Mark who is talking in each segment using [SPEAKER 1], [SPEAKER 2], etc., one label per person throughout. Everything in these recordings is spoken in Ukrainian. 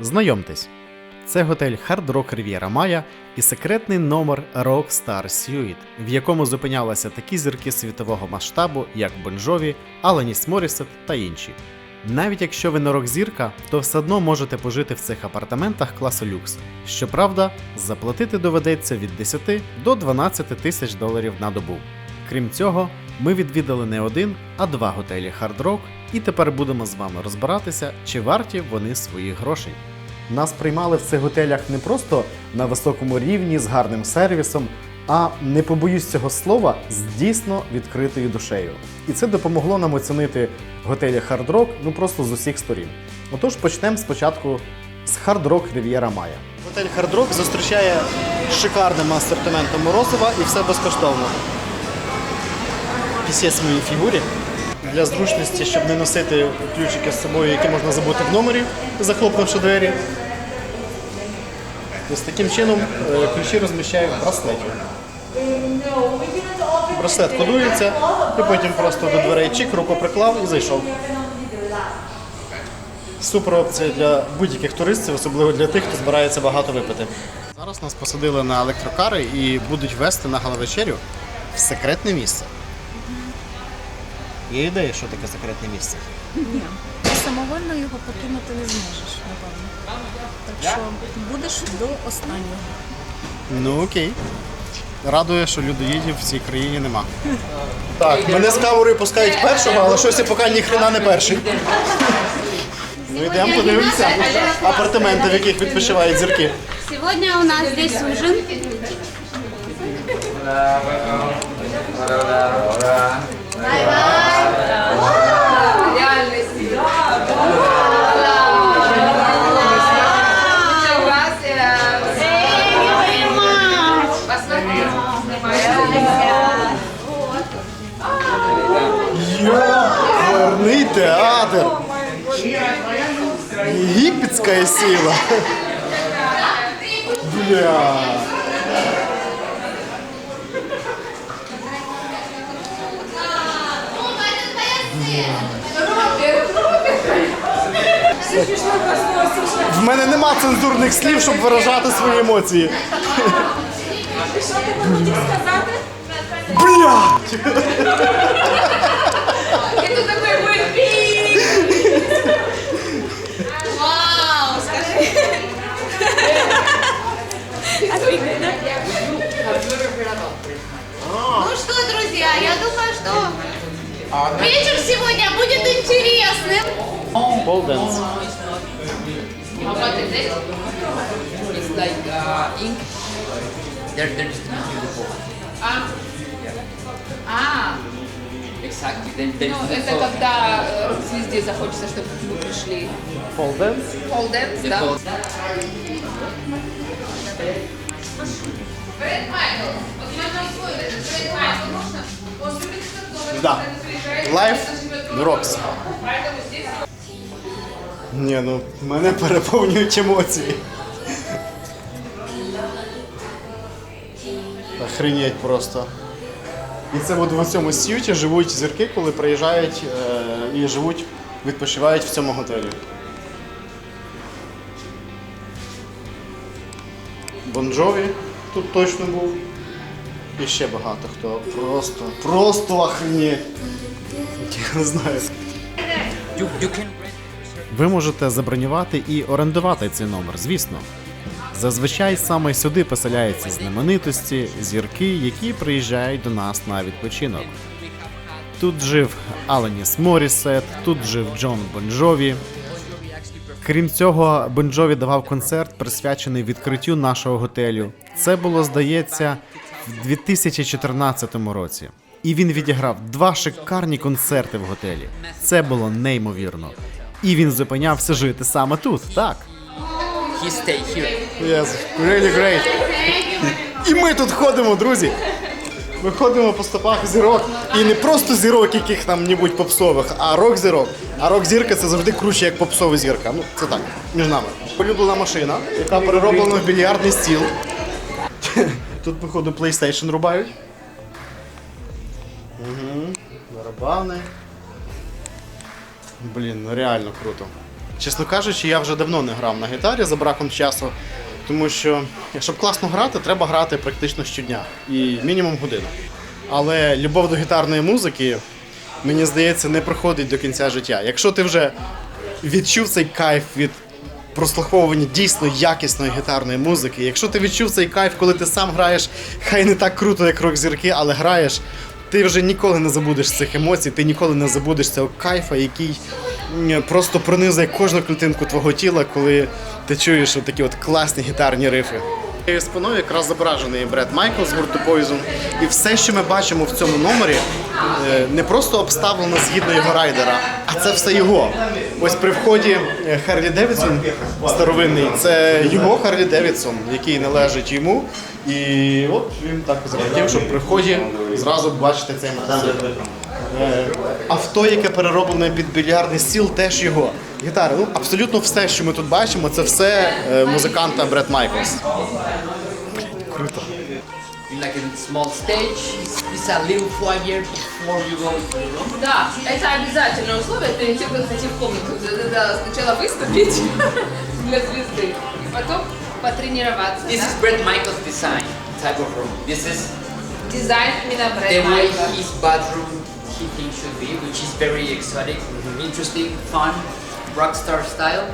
[SPEAKER 1] Знайомтесь, це готель Hard Rock Riviera Maya і секретний номер Rockstar Suite, в якому зупинялися такі зірки світового масштабу, як Бон Джові, Аланіс Морісет та інші. Навіть якщо ви не рок-зірка, то все одно можете пожити в цих апартаментах класу люкс. Щоправда, заплатити доведеться від 10 до 12 тисяч доларів на добу. Крім цього, ми відвідали не один, а два готелі Hard Rock, і тепер будемо з вами розбиратися, чи варті вони своїх грошей. Нас приймали в цих готелях не просто на високому рівні з гарним сервісом, а не побоюсь цього слова з дійсно відкритою душею. І це допомогло нам оцінити готелі Hard Rock ну просто з усіх сторін. Отож, почнемо спочатку з Hard Rock Riviera Maya. Готель Hard Rock зустрічає шикарним асортиментом морозива і все безкоштовно. Пісець в моїй фігурі. Для зручності, щоб не носити ключики з собою, які можна забути в номері, захлопнувши двері. Ось таким чином е, ключі розміщають в браслеті. Браслет кодується, і потім просто до дверей чик, руку приклав і зайшов. Супер опція для будь-яких туристів, особливо для тих, хто збирається багато випити. Зараз нас посадили на електрокари і будуть вести на галавечерю в секретне місце. Є ідея, що таке секретне місце?
[SPEAKER 2] Ні. Ти самовольно його покинути не зможеш, напевно. Так що будеш до останнього.
[SPEAKER 1] Ну окей. Радує, що людоїдів в цій країні нема. Так, мене з каверою пускають першого, але щось я поки ніхрена не перший. Ну йдемо подивимося. Апартаменти, в яких відпочивають зірки.
[SPEAKER 3] Сегодня у нас здесь ужин.
[SPEAKER 1] Йоперний театр! Єгипетська сила. Бля. В мене нема цензурних слів, щоб виражати свої емоції. Блядь!
[SPEAKER 3] Это такой мой Вау, скажи. Ну что, друзья, я думаю, что вечер сегодня будет интересным.
[SPEAKER 1] Полденс.
[SPEAKER 4] It's like uh, ink. They're, they're distributing the book.
[SPEAKER 3] А,
[SPEAKER 4] Exactly. Then, then
[SPEAKER 5] Ну, это когда э, рок-звезде захочется, чтобы вы пришли.
[SPEAKER 1] Полденс?
[SPEAKER 5] Пол дэнс, да?
[SPEAKER 3] Брэд Майкл. Вот можно освоить этот Брэд Майкл. Можно? Он любит церковь.
[SPEAKER 1] Да. Life rocks. Ні, ну мене переповнюють емоції. Охренеть просто. І це от в цьому сюті живуть зірки, коли приїжджають е, і живуть, відпочивають в цьому готелі. Бонджові тут точно був. І ще багато хто. Просто, просто охренеть. Я не знаю. Ви можете забронювати і орендувати цей номер, звісно. Зазвичай саме сюди поселяються знаменитості, зірки, які приїжджають до нас на відпочинок. Тут жив Аленіс Морісет, тут жив Джон Бонджові. Крім цього, Бонджові давав концерт, присвячений відкриттю нашого готелю. Це було, здається, в 2014 році. І він відіграв два шикарні концерти в готелі. Це було неймовірно. І він зупинявся жити саме тут, так.
[SPEAKER 4] he stay here.
[SPEAKER 1] Yes, really great. І ми тут ходимо, друзі. Ми ходимо по стопах зірок. І не просто зірок, яких там небудь попсових, а рок-зірок. А рок-зірка це завжди круче, як попсова зірка. Ну, це так, між нами. Полюблена машина, яка перероблена в більярдний стіл. Тут, походу, PlayStation рубають. Угу. Барабани. Блін, ну реально круто. Чесно кажучи, я вже давно не грав на гітарі за браком часу, тому що, щоб класно грати, треба грати практично щодня і мінімум годину. Але любов до гітарної музики, мені здається, не проходить до кінця життя. Якщо ти вже відчув цей кайф від прослуховування дійсно якісної гітарної музики, якщо ти відчув цей кайф, коли ти сам граєш, хай не так круто, як рок-зірки, але граєш, ти вже ніколи не забудеш цих емоцій, ти ніколи не забудеш цього кайфа, який просто пронизує кожну клітинку твого тіла, коли ти чуєш такі от класні гітарні рифи. Спиною якраз зображений Бред Майкл з гурту Poison. І все, що ми бачимо в цьому номері, е, не просто обставлено згідно його райдера, а це все його. Ось при вході е, Харлі Девідсон старовинний, це його Харлі Девідсон, який належить йому. І от він так захотів, щоб при вході зразу бачити цей мотоцикл Е, Авто, яке перероблене під більярдний стіл, теж його. Гітари, ну абсолютно все, що ми тут бачимо, це все е, музиканта Бред Майклс. Круто.
[SPEAKER 4] In like a small stage, it's a little foyer before you go into the room.
[SPEAKER 5] Да, это обязательное условие перед тем, как зайти в комнату. Надо сначала выступить для звезды, и потом потренироваться.
[SPEAKER 4] This
[SPEAKER 5] да?
[SPEAKER 4] is Brett Michaels' design type of room. This is
[SPEAKER 5] Дизайн именно
[SPEAKER 4] the
[SPEAKER 5] Брэд
[SPEAKER 4] way
[SPEAKER 5] Майкла.
[SPEAKER 4] his bathroom he thinks should be, which is very exotic, interesting, fun, rock star style.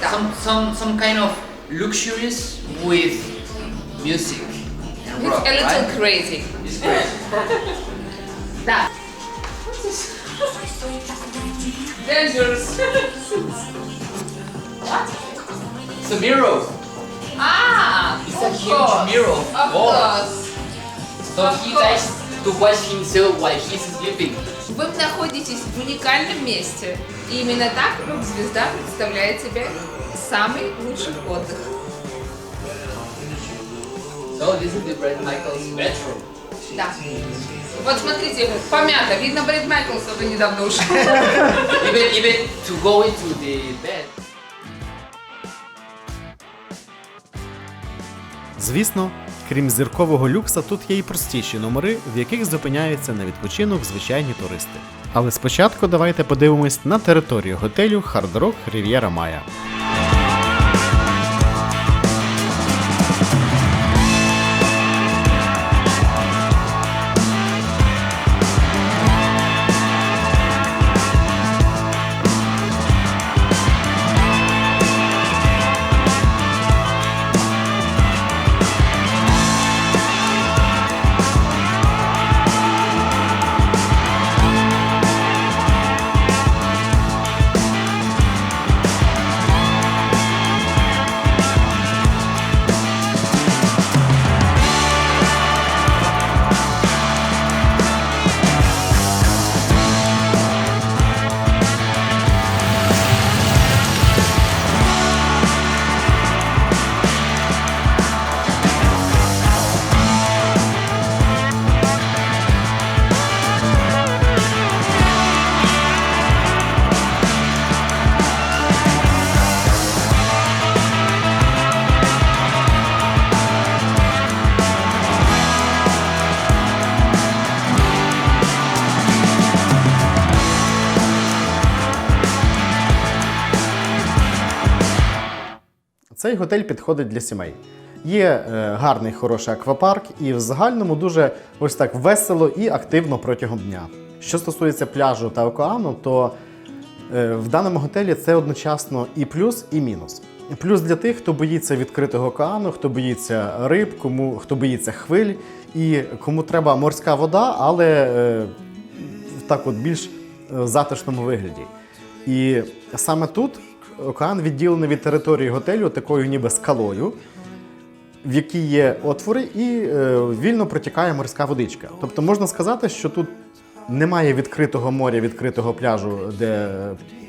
[SPEAKER 5] Yeah.
[SPEAKER 4] Some some some kind of luxurious with music and
[SPEAKER 5] It's a little
[SPEAKER 4] right?
[SPEAKER 5] crazy.
[SPEAKER 4] It's great.
[SPEAKER 5] Да. Dangerous.
[SPEAKER 4] It's a mirror.
[SPEAKER 5] Ah,
[SPEAKER 4] It's a
[SPEAKER 5] of
[SPEAKER 4] huge
[SPEAKER 5] course.
[SPEAKER 4] mirror.
[SPEAKER 5] Of
[SPEAKER 4] Oh.
[SPEAKER 5] course.
[SPEAKER 4] So
[SPEAKER 5] Of
[SPEAKER 4] he
[SPEAKER 5] course.
[SPEAKER 4] To watch himself while he's sleeping.
[SPEAKER 5] Вы находитесь в уникальном месте. И именно так рок-звезда представляет себе самый лучший отдых.
[SPEAKER 4] So this is the Brett Michaels bedroom.
[SPEAKER 5] Да. Вот смотрите, помято. Видно, Брэд Майклса вы недавно ушел.
[SPEAKER 4] even even to go into the bed.
[SPEAKER 1] Звісно, крім зіркового люкса, тут є і простіші номери, в яких зупиняються на відпочинок звичайні туристи. Але спочатку давайте подивимось на територію готелю Hard Rock Riviera Maya. Цей готель підходить для сімей. Є е, гарний хороший аквапарк, і в загальному дуже ось так весело і активно протягом дня. Що стосується пляжу та океану, то е, в даному готелі це одночасно і плюс, і мінус. Плюс для тих, хто боїться відкритого океану, хто боїться риб, кому хто боїться хвиль, і кому треба морська вода, але е, в так от більш е, затишному вигляді. І саме тут океан відділений від території готелю такою ніби скалою, в якій є отвори, і е, вільно протікає морська водичка. Тобто можна сказати, що тут немає відкритого моря, відкритого пляжу, де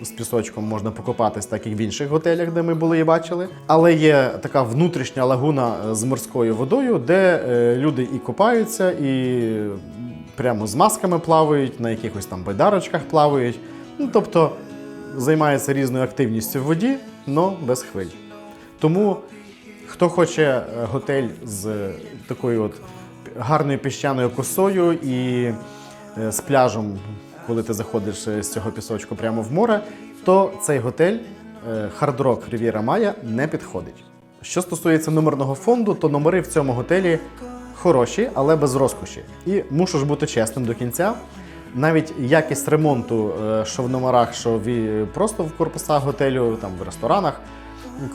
[SPEAKER 1] з пісочком можна покупатись, так як в інших готелях, де ми були і бачили. Але є така внутрішня лагуна з морською водою, де е, люди і купаються, і прямо з масками плавають, на якихось там байдарочках плавають. Ну, тобто займаються різною активністю в воді, але без хвиль. Тому хто хоче е, готель з такою от гарною піщаною косою і е, з пляжем, коли ти заходиш е, з цього пісочку прямо в море, то цей готель е, Rock Riviera Maya не підходить. Що стосується номерного фонду, то номери в цьому готелі хороші, але без розкоші. І мушу ж бути чесним до кінця. Навіть якість ремонту, е, що в номерах, що в, просто в корпусах готелю, там в ресторанах,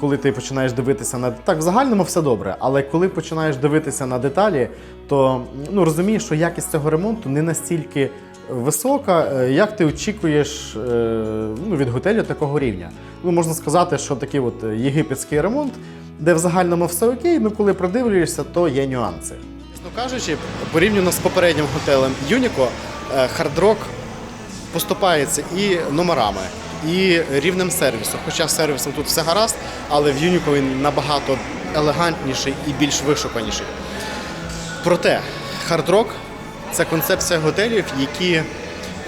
[SPEAKER 1] коли ти починаєш дивитися на так, в загальному все добре. Але коли починаєш дивитися на деталі, то ну розумієш, що якість цього ремонту не настільки висока, е, як ти очікуєш е, ну, від готелю такого рівня. Ну можна сказати, що такий от е, єгипетський ремонт, де в загальному все окей, ну коли придивлюєшся, то є нюанси. Чесно кажучи, порівняно з попереднім готелем Юніко, Hard Rock поступається і номерами, і рівнем сервісу. Хоча сервісом тут все гаразд, але в Юніко він набагато елегантніший і більш вишуканіший. Проте Rock – це концепція готелів, які,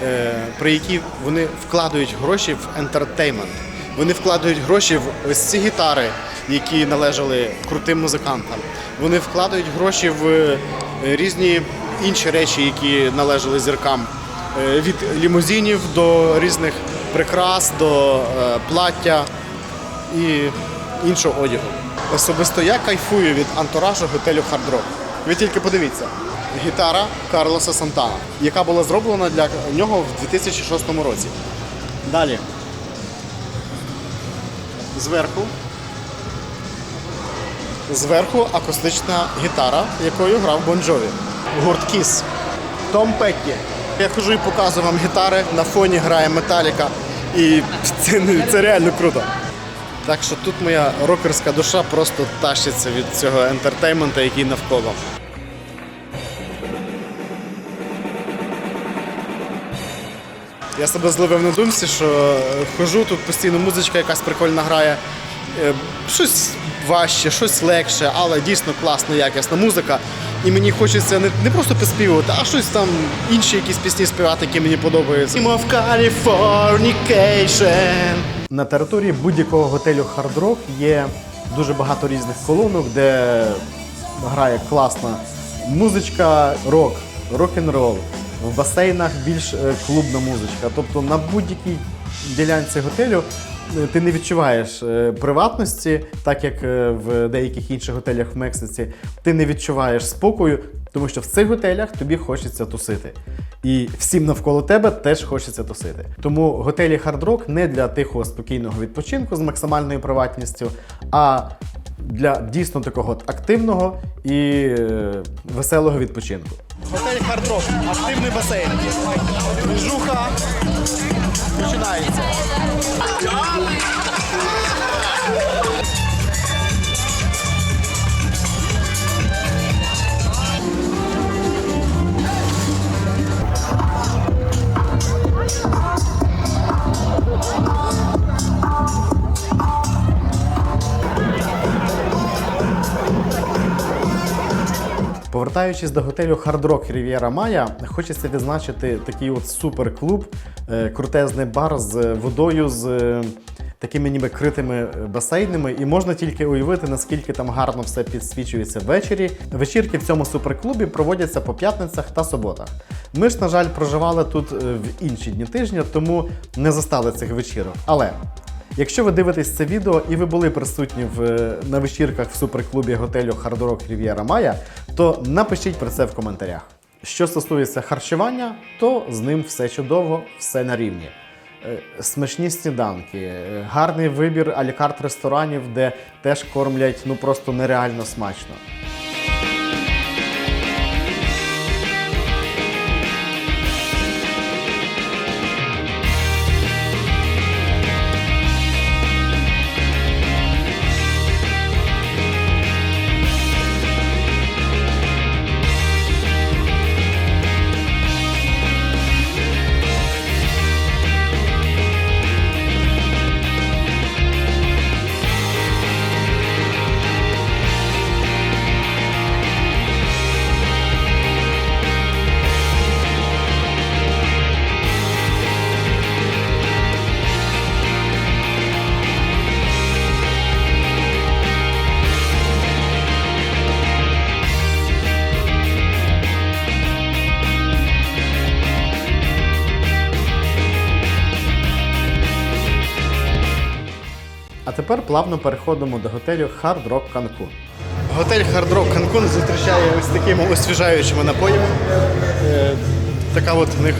[SPEAKER 1] е, при які вони вкладають гроші в ентертеймент. Вони вкладають гроші в ось ці гітари, які належали крутим музикантам. Вони вкладають гроші в е, різні інші речі, які належали зіркам. Е, Від лімузинів до різних прикрас, до е, плаття і іншого одягу. Особисто я кайфую від антуражу готелю Hard Rock. Ви тільки подивіться. Гітара Карлоса Сантана, яка була зроблена для нього в 2006 році. Далі. Зверху. Зверху акустична гітара, якою грав Бон Джові. Гурт Кіс. Том Петті. Я хожу і показую вам гітари, на фоні грає Металіка. І це, це реально круто. Так що тут моя рокерська душа просто тащиться від цього ентертейменту, який навколо. Я себе зловив на думці, що хожу, тут постійно музичка якась прикольна грає. Е, Щось важче, щось легше, але дійсно класна, якісна музика. І мені хочеться не, не просто поспівувати, а щось там інші якісь пісні співати, які мені подобаються. Of Californication. На території будь-якого готелю Hard Rock є дуже багато різних колонок, де грає класна музичка, рок, рок-н-рол. В басейнах більш е, клубна музичка. Тобто на будь-якій ділянці готелю ти не відчуваєш е, приватності, так як е, в деяких інших готелях в Мексиці. Ти не відчуваєш спокою, тому що в цих готелях тобі хочеться тусити. І всім навколо тебе теж хочеться тусити. Тому готелі Hard Rock не для тихого спокійного відпочинку з максимальною приватністю, а для дійсно такого активного і е, веселого відпочинку. Готель Hard Rock, активний басейн. Движуха починається. Oh, Повертаючись до готелю Hard Rock Riviera Maya, хочеться відзначити такий от суперклуб, е, крутезний бар з водою, з е, такими ніби критими е, басейнами. І можна тільки уявити, наскільки там гарно все підсвічується ввечері. Вечірки в цьому суперклубі проводяться по п'ятницях та суботах. Ми ж, на жаль, проживали тут в інші дні тижня, тому не застали цих вечірок. Але Якщо ви дивитесь це відео і ви були присутні в, е, на вечірках в суперклубі готелю Hard Rock Riviera Maya, то напишіть про це в коментарях. Що стосується харчування, то з ним все чудово, все на рівні. Е, Смачні сніданки, е, гарний вибір алікарт ресторанів, де теж кормлять ну просто нереально смачно. Тепер плавно переходимо до готелю Hard Rock Cancun. Готель Hard Rock Cancun зустрічає ось такими освіжаючими напоями. Е, така от в них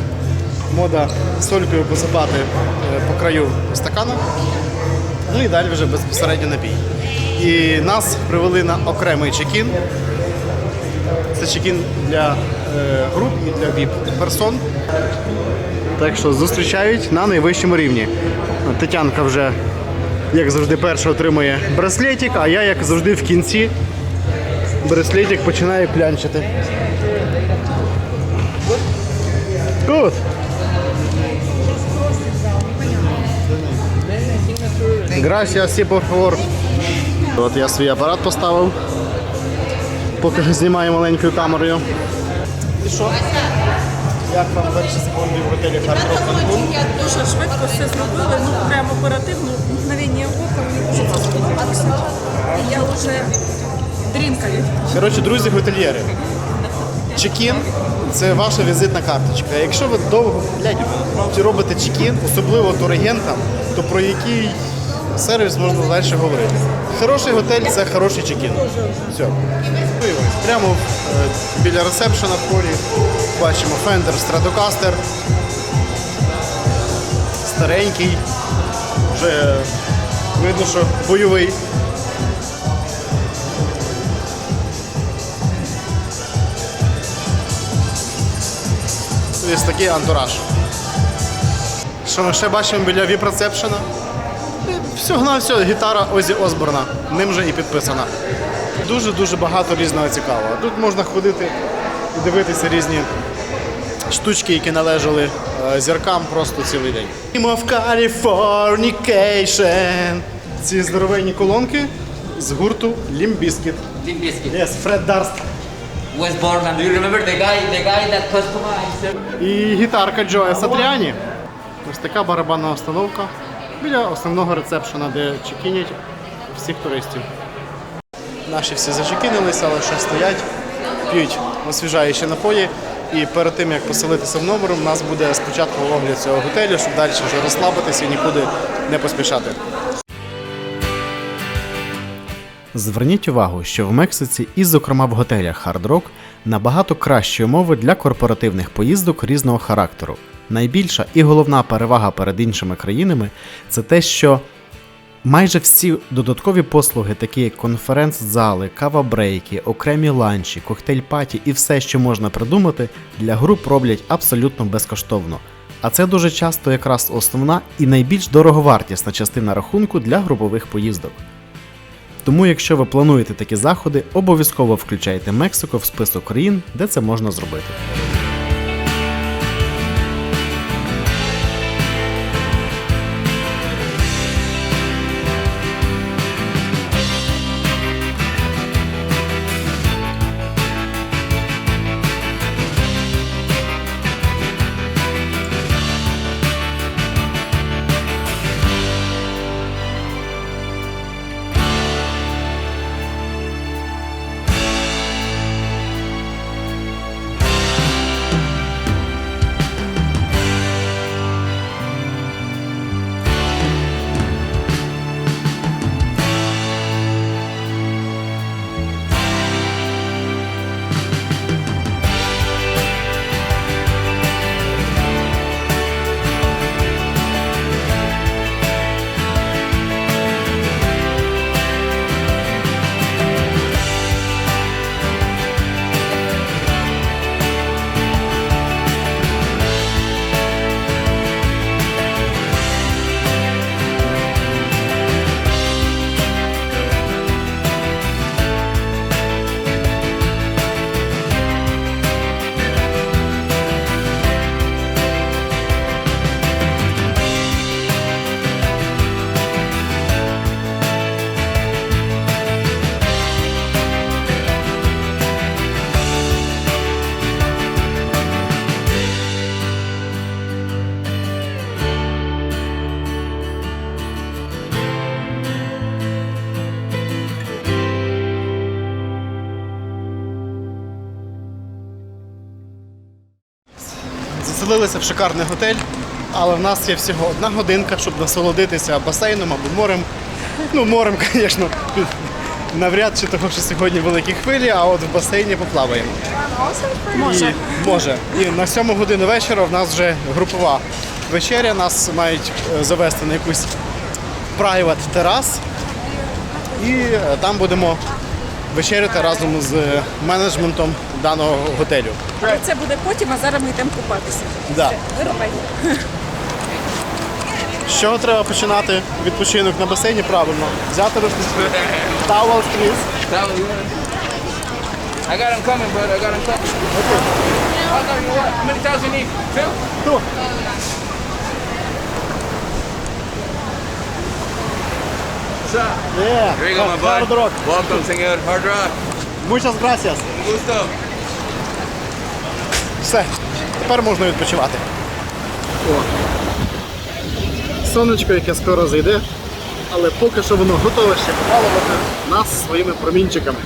[SPEAKER 1] мода солькою посипати е, по краю стакана. Ну і далі вже безпосередньо напій. І нас привели на окремий чекін. Це чекін для е, груп і для віп-персон. Так що зустрічають на найвищому рівні. Тетянка вже, як завжди, перша отримує браслетик, а я, як завжди, в кінці браслетик починає клянчити. Good. Gracias, por favor. От я свій апарат поставив, поки знімаю маленькою камерою. І що? Як вам перші секунди в готелі Cancun?
[SPEAKER 6] Дуже швидко все зробили, ну прямо оперативно, я вже дрінкаю.
[SPEAKER 1] Коротше, друзі готельєри. Чекін це ваша візитна карточка. Якщо ви довго блядь, робите чекін, особливо турагентам, то про який сервіс можна далі говорити. Хороший готель це хороший чекін. Все. Прямо е, біля ресепшена в полі бачимо Fender Stratocaster. Старенький, вже видно, що бойовий. Ось такий антураж. Що ми ще бачимо біля віп-рецепшена? Всього на все, гітара Озі Осборна. Ним же і підписана. Дуже-дуже багато різного цікавого. Тут можна ходити і дивитися різні штучки, які належали е, зіркам просто цілий день. Of Californication. Ці здоровенні колонки з гурту Limp Bizkit.
[SPEAKER 4] Limp Bizkit.
[SPEAKER 1] Yes, Фред Дарст.
[SPEAKER 4] Was born, and do you remember the guy, the guy that customized?
[SPEAKER 1] І гітарка Джоя Сатріані. Ось така барабанна установка біля основного рецепшена, де чекінять всіх туристів. Наші всі зачекінилися, але ще стоять, п'ють освіжаючі напої. І перед тим як поселитися в номер, у нас буде спочатку огляд цього готелю, щоб далі вже розслабитися і нікуди не поспішати. Зверніть увагу, що в Мексиці і, зокрема, в готелях Hard Rock набагато кращі умови для корпоративних поїздок різного характеру. Найбільша і головна перевага перед іншими країнами це те, що майже всі додаткові послуги, такі як конференц-зали, кава-брейки, окремі ланчі, коктейль-паті і все, що можна придумати, для груп роблять абсолютно безкоштовно. А це дуже часто якраз основна і найбільш дороговартісна частина рахунку для групових поїздок. Тому, якщо ви плануєте такі заходи, обов'язково включайте Мексику в список країн, де це можна зробити. Заселилися в шикарний готель, але в нас є всього одна годинка, щоб насолодитися басейном або морем. Ну, морем, звісно. Навряд чи того, що сьогодні великі хвилі, а от в басейні поплаваємо.
[SPEAKER 6] Може.
[SPEAKER 1] І, може. І на 7 годину вечора в нас вже групова вечеря. Нас мають е, завести на якусь private терас. І е, там будемо вечеряти разом з менеджментом даного готелю.
[SPEAKER 6] Але це буде потім, а зараз ми йдемо купатися.
[SPEAKER 1] Да.
[SPEAKER 6] Вирубайте.
[SPEAKER 1] З чого треба починати відпочинок на басейні? Правильно. Взяти рушнички. Towel, please.
[SPEAKER 7] That you want I got them coming, brother. I got them coming. Okay. How many towels you need? Two?
[SPEAKER 1] Two.
[SPEAKER 7] What's up?
[SPEAKER 1] Yeah.
[SPEAKER 7] Here you go, my
[SPEAKER 1] Hard
[SPEAKER 7] bud.
[SPEAKER 1] rock.
[SPEAKER 7] Welcome, senor. Hard rock.
[SPEAKER 1] Muchas gracias.
[SPEAKER 7] Gusto.
[SPEAKER 1] Все, тепер можна відпочивати. О. Сонечко, яке скоро зайде, але поки що воно готове ще побалувати нас своїми промінчиками.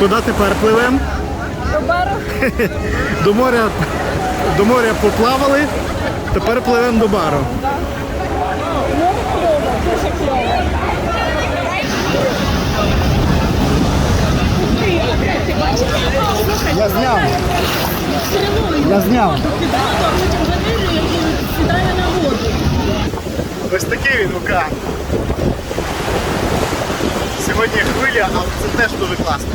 [SPEAKER 1] Куди тепер пливемо? До бару. До моря, до моря поплавали, тепер пливемо до бару. Я зняв. Я зняв. Ось такий він вулкан. Сьогодні хвиля, але це теж дуже класно.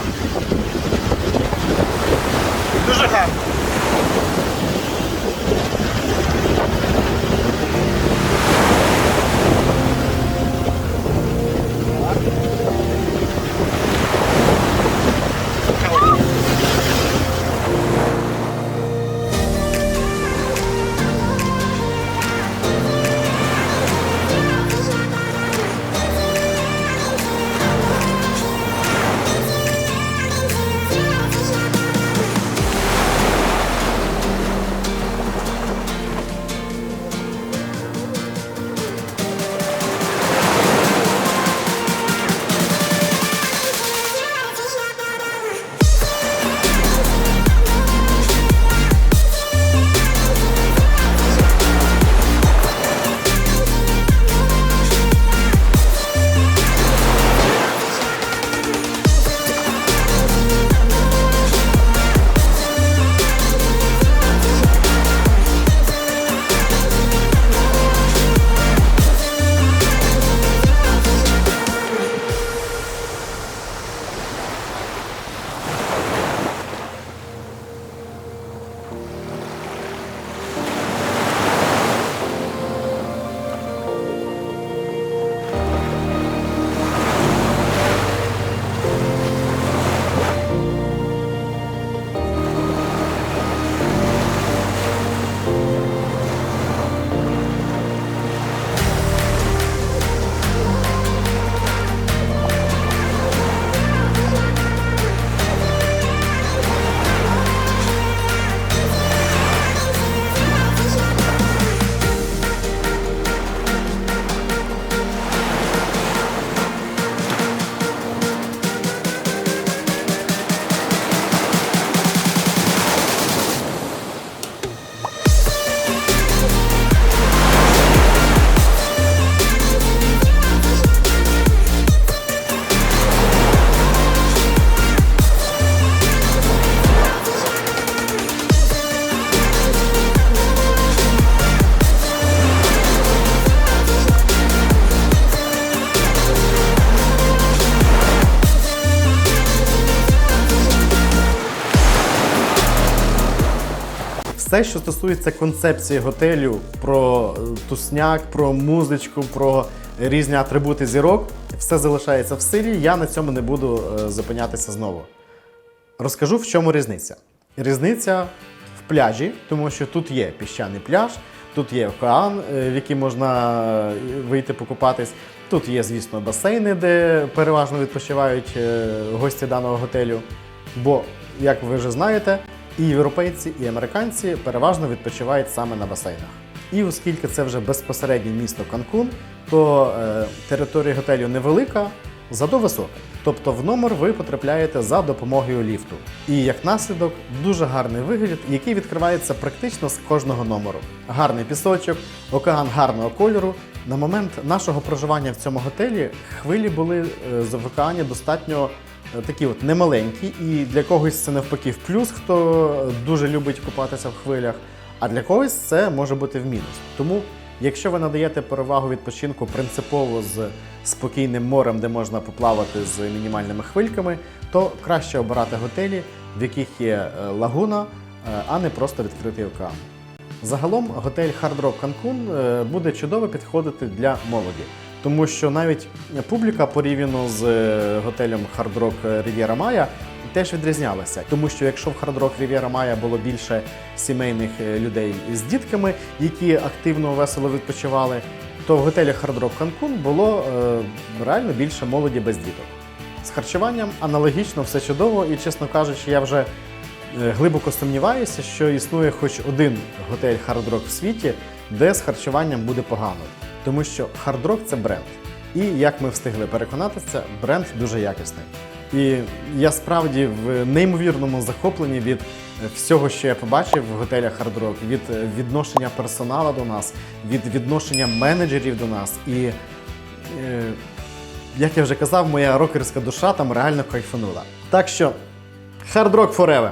[SPEAKER 1] Все, що стосується концепції готелю, про е, тусняк, про музичку, про різні атрибути зірок, все залишається в силі. Я на цьому не буду е, зупинятися знову. Розкажу, в чому різниця. Різниця в пляжі, тому що тут є піщаний пляж, тут є океан, е, в який можна вийти покупатись. Тут є, звісно, басейни, де переважно відпочивають гості даного готелю. Бо, як ви вже знаєте, і європейці, і американці переважно відпочивають саме на басейнах. І оскільки це вже безпосереднє місто Канкун, то е, територія готелю невелика, зато високе. Тобто в номер ви потрапляєте за допомогою ліфту. І як наслідок дуже гарний вигляд, який відкривається практично з кожного номеру. Гарний пісочок, океан гарного кольору. На момент нашого проживання в цьому готелі хвилі були е, в океані достатньо такі от немаленькі, і для когось це навпаки в плюс, хто дуже любить купатися в хвилях, а для когось це може бути в мінус. Тому, якщо ви надаєте перевагу відпочинку принципово з спокійним морем, де можна поплавати з мінімальними хвильками, то краще обирати готелі, в яких є е, лагуна, е, а не просто відкритий океан. Загалом готель Hard Rock Cancun е, буде чудово підходити для молоді, тому що навіть публіка порівняно з е, готелем Hard Rock Riviera Maya теж відрізнялася. Тому що якщо в Hard Rock Riviera Maya було більше сімейних е, людей з дітками, які активно весело відпочивали, то в готелі Hard Rock Cancun було е, реально більше молоді без діток. З харчуванням аналогічно все чудово, і чесно кажучи, я вже Е, глибоко сумніваюся, що існує хоч один готель Hard Rock в світі, де з харчуванням буде погано. Тому що Rock – це бренд. І як ми встигли переконатися, бренд дуже якісний. І я справді в неймовірному захопленні від всього, що я побачив в готелях Hard Rock, від відношення персоналу до нас, від відношення менеджерів до нас. І е, як я вже казав, моя рокерська душа там реально кайфанула. Так що Hard Rock Forever!